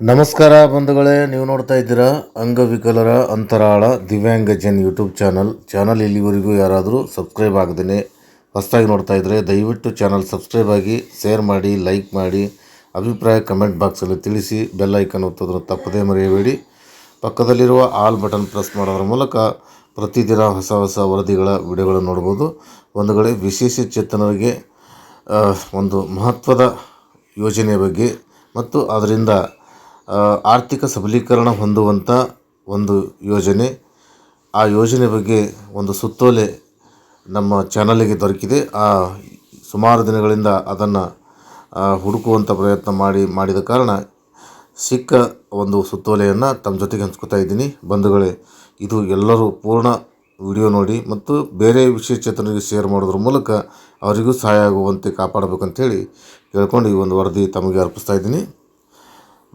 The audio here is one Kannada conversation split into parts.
ನಮಸ್ಕಾರ ಬಂಧುಗಳೇ, ನೀವು ನೋಡ್ತಾ ಇದ್ದೀರಾ ಅಂಗವಿಕಲರ ಅಂತರಾಳ ದಿವ್ಯಾಂಗ ಜನ್ ಯೂಟ್ಯೂಬ್ ಚಾನಲ್. ಚಾನಲ್ ಇಲ್ಲಿವರೆಗೂ ಯಾರಾದರೂ ಸಬ್ಸ್ಕ್ರೈಬ್ ಆಗದೇ ಹೊಸದಾಗಿ ನೋಡ್ತಾ ಇದ್ದರೆ ದಯವಿಟ್ಟು ಚಾನಲ್ ಸಬ್ಸ್ಕ್ರೈಬ್ ಆಗಿ, ಶೇರ್ ಮಾಡಿ, ಲೈಕ್ ಮಾಡಿ, ಅಭಿಪ್ರಾಯ ಕಮೆಂಟ್ ಬಾಕ್ಸಲ್ಲಿ ತಿಳಿಸಿ, ಬೆಲ್ ಐಕನ್ ಒತ್ತೋದನ್ನು ತಪ್ಪದೇ ಮರೆಯಬೇಡಿ. ಪಕ್ಕದಲ್ಲಿರುವ ಆಲ್ ಬಟನ್ ಪ್ರೆಸ್ ಮಾಡೋದ್ರ ಮೂಲಕ ಪ್ರತಿದಿನ ಹೊಸ ಹೊಸ ವರದಿಗಳ ವಿಡಿಯೋಗಳನ್ನು ನೋಡ್ಬೋದು. ಒಂದು ಕಡೆ ವಿಶೇಷ ಚೇತನರಿಗೆ ಒಂದು ಮಹತ್ವದ ಯೋಜನೆಯ ಬಗ್ಗೆ ಮತ್ತು ಅದರಿಂದ ಆರ್ಥಿಕ ಸಬಲೀಕರಣ ಹೊಂದುವಂಥ ಒಂದು ಯೋಜನೆ. ಆ ಯೋಜನೆ ಬಗ್ಗೆ ಒಂದು ಸುತ್ತೋಲೆ ನಮ್ಮ ಚಾನಲಿಗೆ ದೊರಕಿದೆ. ಆ, ಸುಮಾರು ದಿನಗಳಿಂದ ಅದನ್ನು ಹುಡುಕುವಂಥ ಪ್ರಯತ್ನ ಮಾಡಿ, ಮಾಡಿದ ಕಾರಣ ಸಿಕ್ಕ ಒಂದು ಸುತ್ತೋಲೆಯನ್ನು ತಮ್ಮ ಜೊತೆಗೆ ಹಂಚ್ಕೋತಾ ಇದ್ದೀನಿ. ಬಂಧುಗಳೇ, ಇದು ಎಲ್ಲರೂ ಪೂರ್ಣ ವಿಡಿಯೋ ನೋಡಿ ಮತ್ತು ಬೇರೆ ವಿಷಯ ಚೇತನರಿಗೆ ಶೇರ್ ಮಾಡೋದ್ರ ಮೂಲಕ ಅವರಿಗೂ ಸಹಾಯ ಆಗುವಂತೆ ಕಾಪಾಡಬೇಕಂತೇಳಿ ಕೇಳ್ಕೊಂಡು ಈ ಒಂದು ವರದಿ ತಮಗೆ ಅರ್ಪಿಸ್ತಾ ಇದ್ದೀನಿ.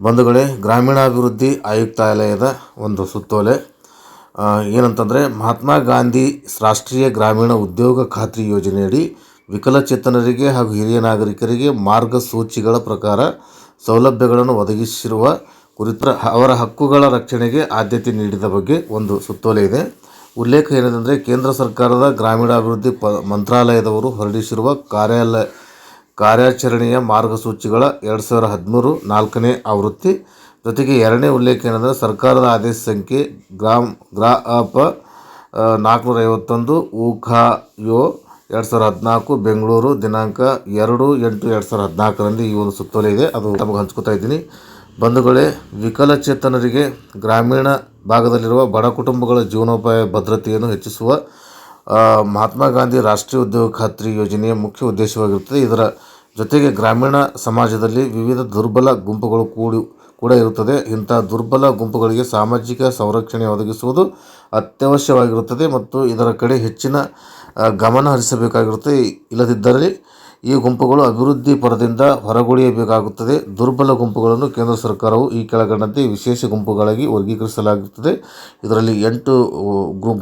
ಬಂಧುಗಳೇ, ಗ್ರಾಮೀಣಾಭಿವೃದ್ಧಿ ಆಯುಕ್ತಾಲಯದ ಒಂದು ಸುತ್ತೋಲೆ. ಏನಂತಂದರೆ ಮಹಾತ್ಮ ಗಾಂಧಿ ರಾಷ್ಟ್ರೀಯ ಗ್ರಾಮೀಣ ಉದ್ಯೋಗ ಖಾತ್ರಿ ಯೋಜನೆಯಡಿ ವಿಕಲಚೇತನರಿಗೆ ಹಾಗೂ ಹಿರಿಯ ನಾಗರಿಕರಿಗೆ ಮಾರ್ಗಸೂಚಿಗಳ ಪ್ರಕಾರ ಸೌಲಭ್ಯಗಳನ್ನು ಒದಗಿಸಿರುವ ಕುರಿತ ಅವರ ಹಕ್ಕುಗಳ ರಕ್ಷಣೆಗೆ ಆದ್ಯತೆ ನೀಡಿದ ಬಗ್ಗೆ ಒಂದು ಸುತ್ತೋಲೆ ಇದೆ. ಉಲ್ಲೇಖ ಏನಂದರೆ ಕೇಂದ್ರ ಸರ್ಕಾರದ ಗ್ರಾಮೀಣಾಭಿವೃದ್ಧಿ ಪ, ಮಂತ್ರಾಲಯದವರು ಹೊರಡಿಸಿರುವ ಕಾರ್ಯಾಲಯ ಕಾರ್ಯಾಚರಣೆಯ ಮಾರ್ಗಸೂಚಿಗಳ ಎರಡು ಸಾವಿರ ಹದಿಮೂರು ನಾಲ್ಕನೇ ಆವೃತ್ತಿ. ಜೊತೆಗೆ ಎರಡನೇ ಉಲ್ಲೇಖ ಏನಂದರೆ ಸರ್ಕಾರದ ಆದೇಶ ಸಂಖ್ಯೆ ಗ್ರಾಮ್ ಗ್ರಾ ಅಪ ನಾಲ್ಕುನೂರ ಐವತ್ತೊಂದು ಯೋ, ಎರಡು ಸಾವಿರದ ಹದಿನಾಲ್ಕು, ಬೆಂಗಳೂರು, ದಿನಾಂಕ ಎರಡು ಎಂಟು ಎರಡು ಸಾವಿರದ ಹದಿನಾಲ್ಕರಂದು ಈ ಒಂದು ಸುತ್ತೋಲೆ ಇದೆ. ಅದು ತಮಗೆ ಹಂಚ್ಕೋತಾ ಇದ್ದೀನಿ. ಬಂಧುಗಳೇ, ವಿಕಲಚೇತನರಿಗೆ ಗ್ರಾಮೀಣ ಭಾಗದಲ್ಲಿರುವ ಬಡ ಕುಟುಂಬಗಳ ಜೀವನೋಪಾಯ ಭದ್ರತೆಯನ್ನು ಹೆಚ್ಚಿಸುವ ಮಹಾತ್ಮ ಗಾಂಧಿ ರಾಷ್ಟ್ರೀಯ ಉದ್ಯೋಗ ಖಾತ್ರಿ ಯೋಜನೆಯ ಮುಖ್ಯ ಉದ್ದೇಶವಾಗಿರುತ್ತದೆ. ಇದರ ಜೊತೆಗೆ ಗ್ರಾಮೀಣ ಸಮಾಜದಲ್ಲಿ ವಿವಿಧ ದುರ್ಬಲ ಗುಂಪುಗಳು ಕೂಡಿ, ಕೂಡ ಇರುತ್ತದೆ. ಇಂಥ ದುರ್ಬಲ ಗುಂಪುಗಳಿಗೆ ಸಾಮಾಜಿಕ ಸಂರಕ್ಷಣೆ ಒದಗಿಸುವುದು ಅತ್ಯವಶ್ಯವಾಗಿರುತ್ತದೆ ಮತ್ತು ಇದರ ಕಡೆ ಹೆಚ್ಚಿನ ಗಮನ ಹರಿಸಬೇಕಾಗಿರುತ್ತದೆ. ಇಲ್ಲದಿದ್ದಲ್ಲಿ ಈ ಗುಂಪುಗಳು ಅಭಿವೃದ್ಧಿ ಪರದಿಂದ ಹೊರಗುಳಿಯಬೇಕಾಗುತ್ತದೆ. ದುರ್ಬಲ ಗುಂಪುಗಳನ್ನು ಕೇಂದ್ರ ಸರ್ಕಾರವು ಈ ಕೆಳಗಂಡಂತೆ ವಿಶೇಷ ಗುಂಪುಗಳಾಗಿ ವರ್ಗೀಕರಿಸಲಾಗುತ್ತದೆ. ಇದರಲ್ಲಿ ಎಂಟು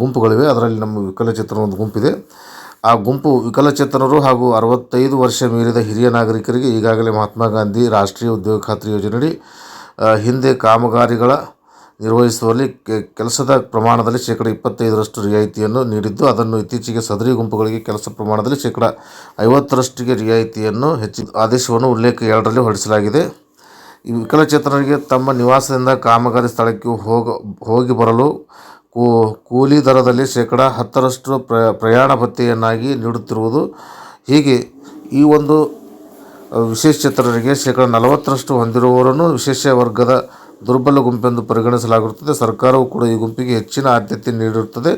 ಗುಂಪುಗಳಿವೆ. ಅದರಲ್ಲಿ ನಮ್ಮ ವಿಕಲಚೇತನ ಒಂದು ಗುಂಪಿದೆ. ಆ ಗುಂಪು ವಿಕಲಚೇತನರು ಹಾಗೂ ಅರವತ್ತೈದು ವರ್ಷ ಮೀರಿದ ಹಿರಿಯ ನಾಗರಿಕರಿಗೆ ಈಗಾಗಲೇ ಮಹಾತ್ಮ ಗಾಂಧಿ ರಾಷ್ಟ್ರೀಯ ಉದ್ಯೋಗ ಖಾತ್ರಿ ಯೋಜನೆಯಡಿ ಹಿಂದೆ ಕಾಮಗಾರಿಗಳ ನಿರ್ವಹಿಸುವಲ್ಲಿ ಕೆಲಸದ ಪ್ರಮಾಣದಲ್ಲಿ ಶೇಕಡ ಇಪ್ಪತ್ತೈದರಷ್ಟು ರಿಯಾಯಿತಿಯನ್ನು ನೀಡಿದ್ದು, ಅದನ್ನು ಇತ್ತೀಚೆಗೆ ಸದರಿ ಗುಂಪುಗಳಿಗೆ ಕೆಲಸ ಪ್ರಮಾಣದಲ್ಲಿ ಶೇಕಡ ಐವತ್ತರಷ್ಟಿಗೆ ರಿಯಾಯಿತಿಯನ್ನು ಹೆಚ್ಚಿ ಆದೇಶವನ್ನು ಉಲ್ಲೇಖ ಎರಡರಲ್ಲಿ ಹೊರಡಿಸಲಾಗಿದೆ. ಈ ವಿಕಲಚೇತನರಿಗೆ ತಮ್ಮ ನಿವಾಸದಿಂದ ಕಾಮಗಾರಿ ಸ್ಥಳಕ್ಕೆ ಹೋಗ, ಹೋಗಿ ಬರಲು ಕೂ, ಕೂಲಿ ದರದಲ್ಲಿ ಶೇಕಡ ಹತ್ತರಷ್ಟು ಪ್ರ, ಪ್ರಯಾಣ ಭತ್ಯೆಯನ್ನಾಗಿ ನೀಡುತ್ತಿರುವುದು. ಹೀಗೆ ಈ ಒಂದು ವಿಶೇಷ ಚೇತನರಿಗೆ ಶೇಕಡ ನಲವತ್ತರಷ್ಟು ಹೊಂದಿರುವವರನ್ನು ವಿಶೇಷ ವರ್ಗದ ದುರ್ಬಲ ಗುಂಪೆಂದು ಪರಿಗಣಿಸಲಾಗಿರುತ್ತದೆ. ಸರ್ಕಾರವು ಕೂಡ ಈ ಗುಂಪಿಗೆ ಹೆಚ್ಚಿನ ಆದ್ಯತೆ ನೀಡಿರುತ್ತದೆ.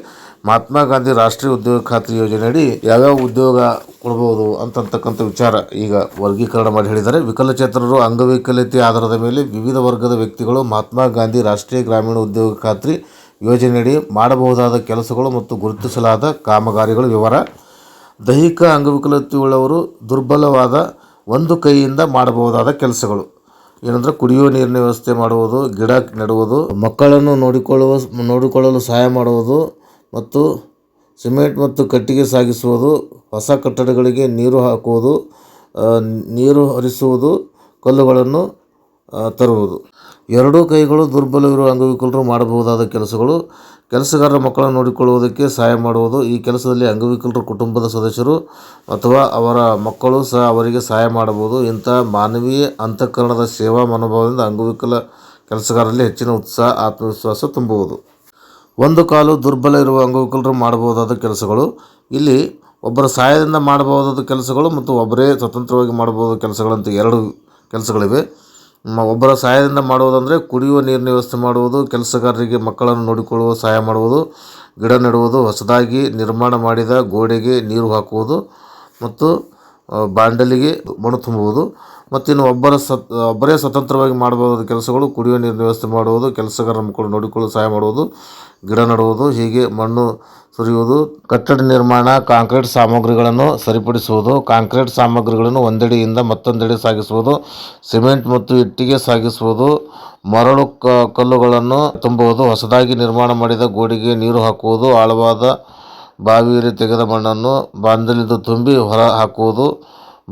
ಮಹಾತ್ಮ ಗಾಂಧಿ ರಾಷ್ಟ್ರೀಯ ಉದ್ಯೋಗ ಖಾತ್ರಿ ಯೋಜನೆಯಡಿ ಯಾವ್ಯಾವ ಉದ್ಯೋಗ ಕೊಡ್ಬೋದು ಅಂತಕ್ಕಂಥ ವಿಚಾರ ಈಗ ವರ್ಗೀಕರಣ ಮಾಡಿ ಹೇಳಿದ್ದಾರೆ. ವಿಕಲಚೇತನರು, ಅಂಗವೈಕಲ್ಯತೆ ಆಧಾರದ ಮೇಲೆ ವಿವಿಧ ವರ್ಗದ ವ್ಯಕ್ತಿಗಳು ಮಹಾತ್ಮ ಗಾಂಧಿ ರಾಷ್ಟ್ರೀಯ ಗ್ರಾಮೀಣ ಉದ್ಯೋಗ ಖಾತ್ರಿ ಯೋಜನೆಯಡಿ ಮಾಡಬಹುದಾದ ಕೆಲಸಗಳು ಮತ್ತು ಗುರುತಿಸಲಾದ ಕಾಮಗಾರಿಗಳ ವಿವರ. ದೈಹಿಕ ಅಂಗವಿಕಲತೆಯುಳ್ಳವರು ದುರ್ಬಲವಾದ ಒಂದು ಕೈಯಿಂದ ಮಾಡಬಹುದಾದ ಕೆಲಸಗಳು. ಏನಂದ್ರೆ ಕುಡಿಯುವ ನೀರಿನ ವ್ಯವಸ್ಥೆ ಮಾಡುವುದು, ಗಿಡ ನೆಡುವುದು, ಮಕ್ಕಳನ್ನು ನೋಡಿಕೊಳ್ಳುವ, ನೋಡಿಕೊಳ್ಳಲು ಸಹಾಯ ಮಾಡುವುದು ಮತ್ತು ಸಿಮೆಂಟ್ ಮತ್ತು ಕಟ್ಟಿಗೆ ಸಾಗಿಸುವುದು, ಹೊಸ ಕಟ್ಟಡಗಳಿಗೆ ನೀರು ಹಾಕುವುದು ನೀರು ಹರಿಸುವುದು, ಕಲ್ಲುಗಳನ್ನು ತರುವುದು. ಎರಡೂ ಕೈಗಳು ದುರ್ಬಲವಿರುವ ಅಂಗವಿಕಲರು ಮಾಡಬಹುದಾದ ಕೆಲಸಗಳು. ಕೆಲಸಗಾರರ ಮಕ್ಕಳನ್ನು ನೋಡಿಕೊಳ್ಳುವುದಕ್ಕೆ ಸಹಾಯ ಮಾಡುವುದು. ಈ ಕೆಲಸದಲ್ಲಿ ಅಂಗವಿಕಲರ ಕುಟುಂಬದ ಸದಸ್ಯರು ಅಥವಾ ಅವರ ಮಕ್ಕಳು ಸಹ ಅವರಿಗೆ ಸಹಾಯ ಮಾಡಬಹುದು. ಇಂಥ ಮಾನವೀಯ ಅಂತಃಕರಣದ ಸೇವಾ ಮನೋಭಾವದಿಂದ ಅಂಗವಿಕಲ ಕೆಲಸಗಾರರಲ್ಲಿ ಹೆಚ್ಚಿನ ಉತ್ಸಾಹ, ಆತ್ಮವಿಶ್ವಾಸ ತುಂಬುವುದು. ಒಂದು ಕಾಲು ದುರ್ಬಲ ಇರುವ ಅಂಗವಿಕಲರು ಮಾಡಬಹುದಾದ ಕೆಲಸಗಳು. ಇಲ್ಲಿ ಒಬ್ಬರ ಸಹಾಯದಿಂದ ಮಾಡಬಹುದಾದ ಕೆಲಸಗಳು ಮತ್ತು ಒಬ್ಬರೇ ಸ್ವತಂತ್ರವಾಗಿ ಮಾಡಬಹುದಾದ ಕೆಲಸಗಳಂತ ಎರಡು ಕೆಲಸಗಳಿವೆ. ಮ- ಒಬ್ಬರ ಸಹಾಯದಿಂದ ಮಾಡುವುದಂದರೆ ಕುಡಿಯುವ ನೀರಿನ ವ್ಯವಸ್ಥೆ ಮಾಡುವುದು, ಕೆಲಸಗಾರರಿಗೆ ಮಕ್ಕಳನ್ನು ನೋಡಿಕೊಳ್ಳುವ ಸಹಾಯ ಮಾಡುವುದು, ಗಿಡ ನೆಡುವುದು, ಹೊಸದಾಗಿ ನಿರ್ಮಾಣ ಮಾಡಿದ ಗೋಡೆಗೆ ನೀರು ಹಾಕುವುದು ಮತ್ತು ಬಾಂಡಲಿಗೆ ಮಣ್ಣು ತುಂಬುವುದು. ಮತ್ತು ಇನ್ನು ಒಬ್ಬರ ಸತ್, ಒಬ್ಬರೇ ಸ್ವತಂತ್ರವಾಗಿ ಮಾಡಬಹುದಾದ ಕೆಲಸಗಳು, ಕುಡಿಯುವ ನೀರಿನ ವ್ಯವಸ್ಥೆ ಮಾಡುವುದು, ಕೆಲಸಗಾರರ ಮಕ್ಕಳು ನೋಡಿಕೊಳ್ಳಲು ಸಹಾಯ ಮಾಡುವುದು, ಗಿಡ ನೆಡುವುದು, ಹೀಗೆ ಮಣ್ಣು ಸುರಿಯುವುದು, ಕಟ್ಟಡ ನಿರ್ಮಾಣ, ಕಾಂಕ್ರೀಟ್ ಸಾಮಗ್ರಿಗಳನ್ನು ಸರಿಪಡಿಸುವುದು, ಕಾಂಕ್ರೀಟ್ ಸಾಮಗ್ರಿಗಳನ್ನು ಒಂದೆಡೆಯಿಂದ ಮತ್ತೊಂದೆಡೆ ಸಾಗಿಸುವುದು, ಸಿಮೆಂಟ್ ಮತ್ತು ಇಟ್ಟಿಗೆ ಸಾಗಿಸುವುದು, ಮರಳು ಕಲ್ಲುಗಳನ್ನು ತುಂಬುವುದು, ಹೊಸದಾಗಿ ನಿರ್ಮಾಣ ಮಾಡಿದ ಗೋಡೆಗೆ ನೀರು ಹಾಕುವುದು, ಆಳವಾದ ಬಾವಿಯಲ್ಲಿ ತೆಗೆದ ಮಣ್ಣನ್ನು ಬಾಂಧಲಿಂದ ತುಂಬಿ ಹೊರ ಹಾಕುವುದು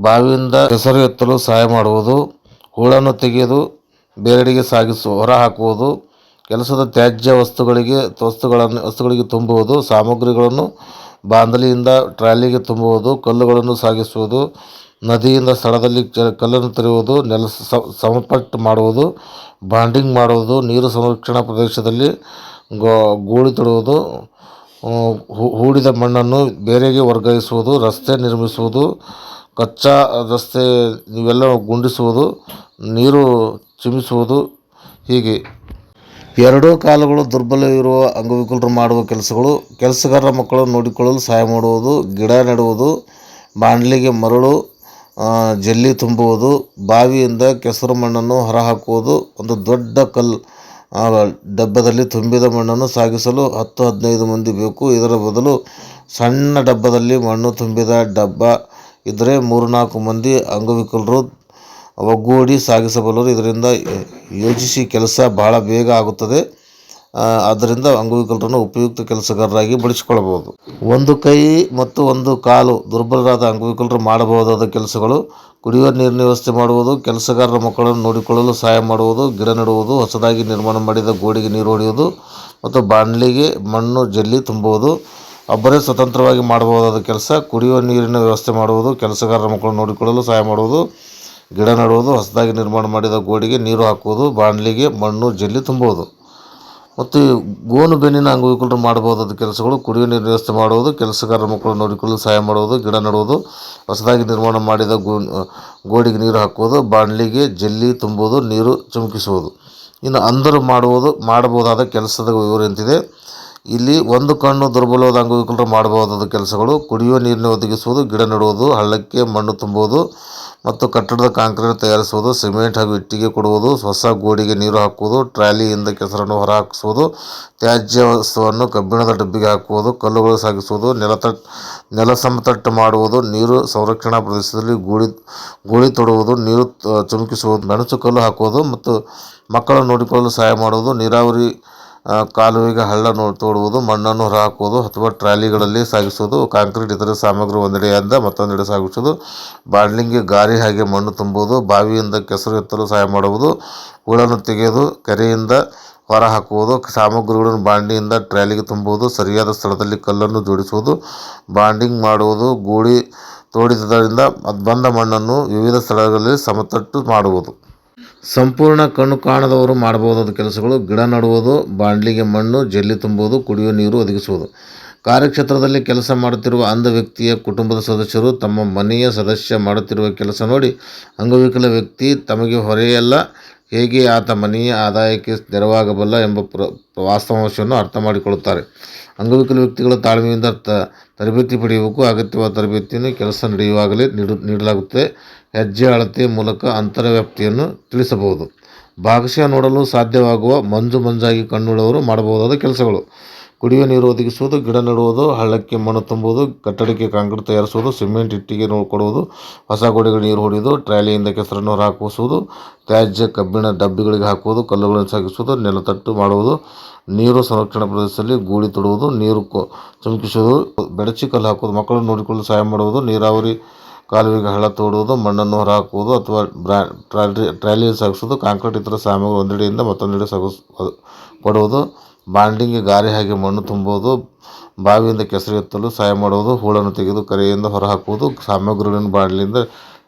ಬಾವಿಯಿಂದ ಹೆಸರು ಎತ್ತಲು ಸಹಾಯ ಮಾಡುವುದು, ಹೂಳನ್ನು ತೆಗೆದು ಬೇರೆಡೆಗೆ ಸಾಗಿಸು ಹೊರ ಹಾಕುವುದು ಕೆಲಸದ ತ್ಯಾಜ್ಯ ವಸ್ತುಗಳಿಗೆ, ವಸ್ತುಗಳನ್ನು, ವಸ್ತುಗಳಿಗೆ ತುಂಬುವುದು, ಸಾಮಗ್ರಿಗಳನ್ನು ಬಾಂದಲಿಯಿಂದ ಟ್ರಾಲಿಗೆ ತುಂಬುವುದು, ಕಲ್ಲುಗಳನ್ನು ಸಾಗಿಸುವುದು, ನದಿಯಿಂದ ಸ್ಥಳದಲ್ಲಿ ಕಲ್ಲನ್ನು ತರುವುದು ನೆಲ ಸಮಪಟ್ಟು ಮಾಡುವುದು, ಬಾಂಡಿಂಗ್ ಮಾಡುವುದು, ನೀರು ಸಂರಕ್ಷಣಾ ಪ್ರದೇಶದಲ್ಲಿ ಗೂಳಿ ತೊಡುವುದು ಹೂಡಿದ ಮಣ್ಣನ್ನು ಬೇರೆಗೆ ವರ್ಗಾಯಿಸುವುದು, ರಸ್ತೆ ನಿರ್ಮಿಸುವುದು ಕಚ್ಚಾ ರಸ್ತೆ ಇವೆಲ್ಲ ಗುಂಡಿಸುವುದು, ನೀರು ಚಿಮ್ಮಿಸುವುದು ಹೀಗೆ. ಎರಡೂ ಕಾಲುಗಳು ದುರ್ಬಲವಿರುವ ಅಂಗವಿಕಲರು ಮಾಡುವ ಕೆಲಸಗಳು. ಕೆಲಸಗಾರರ ಮಕ್ಕಳು ನೋಡಿಕೊಳ್ಳಲು ಸಹಾಯ ಮಾಡುವುದು, ಗಿಡ ನೆಡುವುದು, ಬಾಣಲಿಗೆ ಮರಳು ಜಲ್ಲಿ ತುಂಬುವುದು, ಬಾವಿಯಿಂದ ಕೆಸರು ಮಣ್ಣನ್ನು ಹೊರಹಾಕುವುದು, ಒಂದು ದೊಡ್ಡ ಕಲ್ಲು ಡಬ್ಬದಲ್ಲಿ ತುಂಬಿದ ಮಣ್ಣನ್ನು ಸಾಗಿಸಲು ಹತ್ತು ಹದಿನೈದು ಮಂದಿ ಬೇಕು. ಇದರ ಬದಲು ಸಣ್ಣ ಡಬ್ಬದಲ್ಲಿ ಮಣ್ಣು ತುಂಬಿದ ಡಬ್ಬ ಇದ್ದರೆ ಮೂರ್ನಾಲ್ಕು ಮಂದಿ ಅಂಗವಿಕಲರು ಒಗ್ಗೂಡಿ ಸಾಗಿಸಬಲ್ಲರು. ಇದರಿಂದ ಯೋಜಿಸಿ ಕೆಲಸ ಬಹಳ ಬೇಗ ಆಗುತ್ತದೆ. ಆದ್ದರಿಂದ ಅಂಗವಿಕಲರನ್ನು ಉಪಯುಕ್ತ ಕೆಲಸಗಾರರಾಗಿ ಬಳಸಿಕೊಳ್ಳಬಹುದು. ಒಂದು ಕೈ ಮತ್ತು ಒಂದು ಕಾಲು ದುರ್ಬಲರಾದ ಅಂಗವಿಕಲರು ಮಾಡಬಹುದಾದ ಕೆಲಸಗಳು. ಕುಡಿಯುವ ನೀರಿನ ವ್ಯವಸ್ಥೆ ಮಾಡುವುದು, ಕೆಲಸಗಾರರ ಮಕ್ಕಳನ್ನು ನೋಡಿಕೊಳ್ಳಲು ಸಹಾಯ ಮಾಡುವುದು, ಗಿಡ ನೆಡುವುದು, ಹೊಸದಾಗಿ ನಿರ್ಮಾಣ ಮಾಡಿದ ಗೋಡೆಗೆ ನೀರು ಹೊಡೆಯುವುದು ಮತ್ತು ಬಾಣಲಿಗೆ ಮಣ್ಣು ಜಲ್ಲಿ ತುಂಬುವುದು. ಒಬ್ಬರೇ ಸ್ವತಂತ್ರವಾಗಿ ಮಾಡಬಹುದಾದ ಕೆಲಸ, ಕುಡಿಯುವ ನೀರಿನ ವ್ಯವಸ್ಥೆ ಮಾಡುವುದು, ಕೆಲಸಗಾರರ ಮಕ್ಕಳು ನೋಡಿಕೊಳ್ಳಲು ಸಹಾಯ ಮಾಡುವುದು, ಗಿಡ ನೆಡುವುದು, ಹೊಸದಾಗಿ ನಿರ್ಮಾಣ ಮಾಡಿದ ಗೋಡೆಗೆ ನೀರು ಹಾಕುವುದು, ಬಾಣಲಿಗೆ ಮಣ್ಣು, ಜಲ್ಲಿ ತುಂಬುವುದು. ಮತ್ತು ಗೋನು ಬೆನ್ನಿನ ಅಂಗವಿಕಲರು ಮಾಡಬಹುದಾದ ಕೆಲಸಗಳು, ಕುಡಿಯುವ ನೀರಿನ ವ್ಯವಸ್ಥೆ ಮಾಡುವುದು, ಕೆಲಸಗಾರರ ಮಕ್ಕಳು ನೋಡಿಕೊಳ್ಳಲು ಸಹಾಯ ಮಾಡುವುದು, ಗಿಡ ನೆಡುವುದು, ಹೊಸದಾಗಿ ನಿರ್ಮಾಣ ಮಾಡಿದ ಗೋ, ಗೋಡೆಗೆ ನೀರು ಹಾಕುವುದು, ಬಾಣಲಿಗೆ ಜಲ್ಲಿ ತುಂಬುವುದು, ನೀರು ಚುಮುಕಿಸುವುದು. ಇನ್ನು ಅಂದರು ಮಾಡುವುದು, ಮಾಡಬಹುದಾದ ಕೆಲಸದ ವಿವರ ಇಂತಿದೆ ಇಲ್ಲಿ ಒಂದು ಕಣ್ಣು ದುರ್ಬಲವಾದ ಅಂಗವಿಕಲರು ಮಾಡಬಹುದಾದ ಕೆಲಸಗಳು. ಕುಡಿಯುವ ನೀರಿನ ಒದಗಿಸುವುದು, ಗಿಡ ನೆಡುವುದು, ಹಳ್ಳಕ್ಕೆ ಮಣ್ಣು ತುಂಬುವುದು ಮತ್ತು ಕಟ್ಟಡದ ಕಾಂಕ್ರೀಟ್ ತಯಾರಿಸುವುದು, ಸಿಮೆಂಟ್ ಹಾಗೂ ಇಟ್ಟಿಗೆ ಕೊಡುವುದು, ಹೊಸ ಗೋಡಿಗೆ ನೀರು ಹಾಕುವುದು, ಟ್ರಾಲಿಯಿಂದ ಕೆಸರನ್ನು ಹೊರಹಾಕಿಸುವುದು, ತ್ಯಾಜ್ಯ ವಸ್ತುವನ್ನು ಕಬ್ಬಿಣದ ಡಬ್ಬಿಗೆ ಹಾಕುವುದು, ಕಲ್ಲುಗಳು ಸಾಗಿಸುವುದು ನೆಲತಟ್ ನೆಲ ಸಮತಟ್ಟು ಮಾಡುವುದು, ನೀರು ಸಂರಕ್ಷಣಾ ಪ್ರದೇಶದಲ್ಲಿ ಗೂಳಿ ಗೂಳಿ ತೊಡುವುದು, ನೀರು ಚುಮುಕಿಸುವುದು, ಮೆಣಸು ಕಲ್ಲು ಹಾಕುವುದು ಮತ್ತು ಮಕ್ಕಳನ್ನು ನೋಡಿಕೊಳ್ಳಲು ಸಹಾಯ ಮಾಡುವುದು, ನೀರಾವರಿ ಕಾಲುವೆಗೆ ಹಳ್ಳ ತೋಡುವುದು, ಮಣ್ಣನ್ನು ಹೊರಹಾಕುವುದು ಅಥವಾ ಟ್ರಾಲಿಗಳಲ್ಲಿ ಸಾಗಿಸುವುದು, ಕಾಂಕ್ರೀಟ್ ಇತರ ಸಾಮಗ್ರಿ ಒಂದೆಡೆಯಿಂದ ಮತ್ತೊಂದೆಡೆ ಸಾಗಿಸುವುದು ಬಾಂಡ್ಲಿಂಗ್ಗೆ ಗಾರಿ ಹಾಗೆ ಮಣ್ಣು ತುಂಬುವುದು, ಬಾವಿಯಿಂದ ಕೆಸರು ಎತ್ತಲು ಸಹಾಯ ಮಾಡುವುದು, ಹುಳನ್ನು ತೆಗೆದು ಕೆರೆಯಿಂದ ಹೊರ ಹಾಕುವುದು ಸಾಮಗ್ರಿಗಳನ್ನು ಬಾಂಡಿಯಿಂದ ಟ್ರಾಲಿಗೆ ತುಂಬುವುದು, ಸರಿಯಾದ ಸ್ಥಳದಲ್ಲಿ ಕಲ್ಲನ್ನು ಜೋಡಿಸುವುದು ಬಾಂಡಿಂಗ್ ಮಾಡುವುದು, ಗೂಳಿ ತೋಡಿದ್ದರಿಂದ ಬಂದ ಮಣ್ಣನ್ನು ವಿವಿಧ ಸ್ಥಳಗಳಲ್ಲಿ ಸಮತಟ್ಟು ಮಾಡುವುದು. ಸಂಪೂರ್ಣ ಕಣ್ಣು ಕಾಣದವರು ಮಾಡಬಹುದಾದ ಕೆಲಸಗಳು, ಗಿಡ ನೆಡುವುದು ಬಾಂಡ್ಲಿಗೆ ಮಣ್ಣು, ಜಲ್ಲಿ ತುಂಬುವುದು, ಕುಡಿಯುವ ನೀರು ಒದಗಿಸುವುದು. ಕಾರ್ಯಕ್ಷೇತ್ರದಲ್ಲಿ ಕೆಲಸ ಮಾಡುತ್ತಿರುವ ಅಂಧ ವ್ಯಕ್ತಿಯ ಕುಟುಂಬದ ಸದಸ್ಯರು ತಮ್ಮ ಮನೆಯ ಸದಸ್ಯ ಮಾಡುತ್ತಿರುವ ಕೆಲಸ ನೋಡಿ ಅಂಗವಿಕಲ ವ್ಯಕ್ತಿ ತಮಗೆ ಹೊರೆಯಲ್ಲ ಹೇಗೆ ಆತ ಮನೆಯ ಆದಾಯಕ್ಕೆ ನೆರವಾಗಬಲ್ಲ ಎಂಬ ಪ್ರ, ವಾಸ್ತವಾಂಶವನ್ನು ಅರ್ಥ ಮಾಡಿಕೊಳ್ಳುತ್ತಾರೆ. ಅಂಗವಿಕಲ ವ್ಯಕ್ತಿಗಳ ತಾಳ್ಮೆಯಿಂದ ತ, ತರಬೇತಿ ಪಡೆಯಬೇಕು ಅಗತ್ಯವಾದ ತರಬೇತಿಯನ್ನು ಕೆಲಸ ನಡೆಯುವಾಗಲೇ ನೀಡು, ನೀಡಲಾಗುತ್ತದೆ. ಹೆಜ್ಜೆ, ಅಳತೆ ಮೂಲಕ ಅಂತರ ವ್ಯಾಪ್ತಿಯನ್ನು ತಿಳಿಸಬಹುದು. ಭಾಗಶಃ ನೋಡಲು ಸಾಧ್ಯವಾಗುವ ಮಂಜು ಮಂಜಾಗಿ ಕಣ್ಣುಳ್ಳವರು ಮಾಡಬಹುದಾದ ಕೆಲಸಗಳು. ಕುಡಿಯುವ ನೀರು ಒದಗಿಸುವುದು, ಗಿಡ ನೆಡುವುದು, ಹಳ್ಳಕ್ಕೆ ಮಣ್ಣು ತುಂಬುವುದು, ಕಟ್ಟಡಕ್ಕೆ ಕಾಂಕ್ರೀಟ್ ತಯಾರಿಸುವುದು, ಸಿಮೆಂಟ್ ಇಟ್ಟಿಗೆ ಕೊಡುವುದು, ಹೊಸ ಗೋಡೆಗಳಿಗೆ ನೀರು ಹೊಡೆಯುವುದು, ಟ್ರಾಲಿಯಿಂದ ಕೆಸರನ್ನು ಹೊರಹಾಕಿಸುವುದು ತ್ಯಾಜ್ಯ ಕಬ್ಬಿಣ ಡಬ್ಬಿಗಳಿಗೆ ಹಾಕುವುದು, ಕಲ್ಲುಗಳನ್ನು ಸಾಗಿಸುವುದು ನೆಲತಟ್ಟು ಮಾಡುವುದು, ನೀರು ಸಂರಕ್ಷಣಾ ಪ್ರದೇಶದಲ್ಲಿ ಗೂಳಿ ತೊಡುವುದು, ನೀರು ಚಿಮುಕಿಸುವುದು, ಬೆಡಚಿ ಕಲ್ಲು ಹಾಕುವುದು, ಮಕ್ಕಳನ್ನು ನೋಡಿಕೊಳ್ಳಲು ಸಹಾಯ ಮಾಡುವುದು, ನೀರಾವರಿ ಕಾಲುವೆಗೆ ಹಳ್ಳ ತೋಡುವುದು, ಮಣ್ಣನ್ನು ಹೊರಹಾಕುವುದು ಅಥವಾ ಬ್ರಾ ಟ್ರಾಲಿ ಟ್ರಾಲಿಯಲ್ಲಿ ಸಾಗಿಸುವುದು, ಕಾಂಕ್ರೀಟ್ ಇತರ ಸಾಮಗ್ರಿ ಒಂದೆಡೆಯಿಂದ ಮತ್ತೊಂದೆಡೆ ಸಾಗಿಸ್ ಕೊಡುವುದು. ಬಾಂಡಿಂಗ್ಗೆ ಗಾರೆ ಹಾಗೆ ಮಣ್ಣು ತುಂಬುವುದು, ಬಾವಿಯಿಂದ ಕೆಸರು ಎತ್ತಲು ಸಹಾಯ ಮಾಡುವುದು, ಹೂಳನ್ನು ತೆಗೆದು ಕರೆಯಿಂದ ಹೊರಹಾಕುವುದು, ಸಾಮಗ್ರಿಗಳನ್ನು ಬಾಂಡ್ಲಿಂದ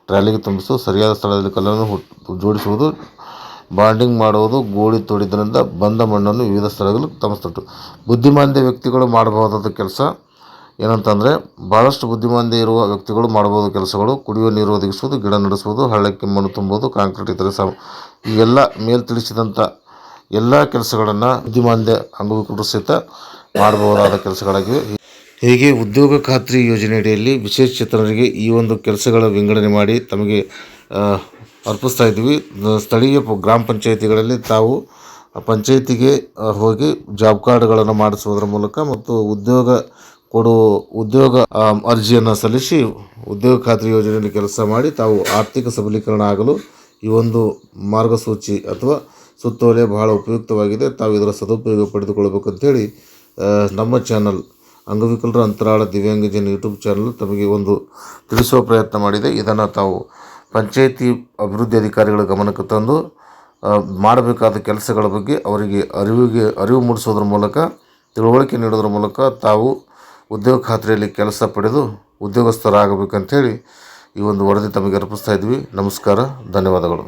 ಟ್ರಾಲಿಗೆ ತುಂಬಿಸುವುದು, ಸರಿಯಾದ ಸ್ಥಳದಲ್ಲಿ ಕಲ್ಲನ್ನು ಜೋಡಿಸುವುದು, ಬಾಂಡಿಂಗ್ ಮಾಡುವುದು ಗೋಳಿ ತೊಡಿದ್ರಿಂದ ಬಂದ ಮಣ್ಣನ್ನು ವಿವಿಧ ಸ್ಥಳಗಳಲ್ಲಿ ತಮಸ್ತಟ್ಟು. ಬುದ್ಧಿಮಾಂದ್ಯ ವ್ಯಕ್ತಿಗಳು ಮಾಡಬಹುದಾದ ಕೆಲಸ ಏನಂತಂದರೆ ಭಾಳಷ್ಟು ಬುದ್ಧಿಮಾಂದ್ಯ ಇರುವ ವ್ಯಕ್ತಿಗಳು ಮಾಡಬಹುದು ಕೆಲಸಗಳು. ಕುಡಿಯುವ ನೀರು ಒದಗಿಸುವುದು, ಗಿಡ ನಡೆಸುವುದು, ಹಳ್ಳಕ್ಕೆ ಮಣ್ಣು ತುಂಬುವುದು, ಕಾಂಕ್ರೀಟ್ ಇತರೆ ಸಾವು ಇವೆಲ್ಲ ಮೇಲ್ ತಿಳಿಸಿದಂಥ ಎಲ್ಲ ಕೆಲಸಗಳನ್ನು ಬುದ್ಧಿಮಾಂದ್ಯ ಅಂಗವಿಕಲರು ಸಹಿತ ಮಾಡಬಹುದಾದ ಕೆಲಸಗಳಾಗಿವೆ. ಹೀಗೆ ಉದ್ಯೋಗ ಖಾತ್ರಿ ಯೋಜನೆಯಡಿಯಲ್ಲಿ ವಿಶೇಷಚೇತನರಿಗೆ ಈ ಒಂದು ಕೆಲಸಗಳ ವಿಂಗಡಣೆ ಮಾಡಿ ತಮಗೆ ಅರ್ಪಿಸ್ತಾ ಇದ್ದೀವಿ. ಸ್ಥಳೀಯ ಗ್ರಾಮ ಪಂಚಾಯಿತಿಗಳಲ್ಲಿ ತಾವು ಪಂಚಾಯಿತಿಗೆ ಹೋಗಿ ಜಾಬ್ ಕಾರ್ಡ್ಗಳನ್ನು ಮಾಡಿಸುವುದರ ಮೂಲಕ ಮತ್ತು ಉದ್ಯೋಗ ಕೊಡುವ, ಉದ್ಯೋಗ ಅರ್ಜಿಯನ್ನು ಸಲ್ಲಿಸಿ ಉದ್ಯೋಗ ಖಾತ್ರಿ ಯೋಜನೆಯಲ್ಲಿ ಕೆಲಸ ಮಾಡಿ ತಾವು ಆರ್ಥಿಕ ಸಬಲೀಕರಣ ಆಗಲು ಈ ಒಂದು ಮಾರ್ಗಸೂಚಿ ಅಥವಾ ಸುತ್ತೋಲೆ ಬಹಳ ಉಪಯುಕ್ತವಾಗಿದೆ. ತಾವು ಇದರ ಸದುಪಯೋಗ ಪಡೆದುಕೊಳ್ಬೇಕಂತೇಳಿ ನಮ್ಮ ಚಾನಲ್ ಅಂಗವಿಕಲರ ಅಂತರಾಳ ದಿವ್ಯಾಂಗಜನ ಯೂಟ್ಯೂಬ್ ಚಾನಲ್ ತಮಗೆ ಒಂದು ತಿಳಿಸುವ ಪ್ರಯತ್ನ ಮಾಡಿದೆ. ಇದನ್ನು ತಾವು ಪಂಚಾಯಿತಿ ಅಭಿವೃದ್ಧಿ ಅಧಿಕಾರಿಗಳ ಗಮನಕ್ಕೆ ತಂದು ಮಾಡಬೇಕಾದ ಕೆಲಸಗಳ ಬಗ್ಗೆ ಅವರಿಗೆ ಅರಿವಿಗೆ, ಅರಿವು ಮೂಡಿಸೋದ್ರ ಮೂಲಕ, ತಿಳುವಳಿಕೆ ನೀಡೋದ್ರ ಮೂಲಕ ತಾವು ಉದ್ಯೋಗ ಖಾತ್ರಿಯಲ್ಲಿ ಕೆಲಸ ಪಡೆದು ಉದ್ಯೋಗಸ್ಥರಾಗಬೇಕಂಥೇಳಿ ಈ ಒಂದು ವರದಿ ತಮಗೆ ಅರ್ಪಿಸ್ತಾ ಇದ್ವಿ. ನಮಸ್ಕಾರ, ಧನ್ಯವಾದಗಳು.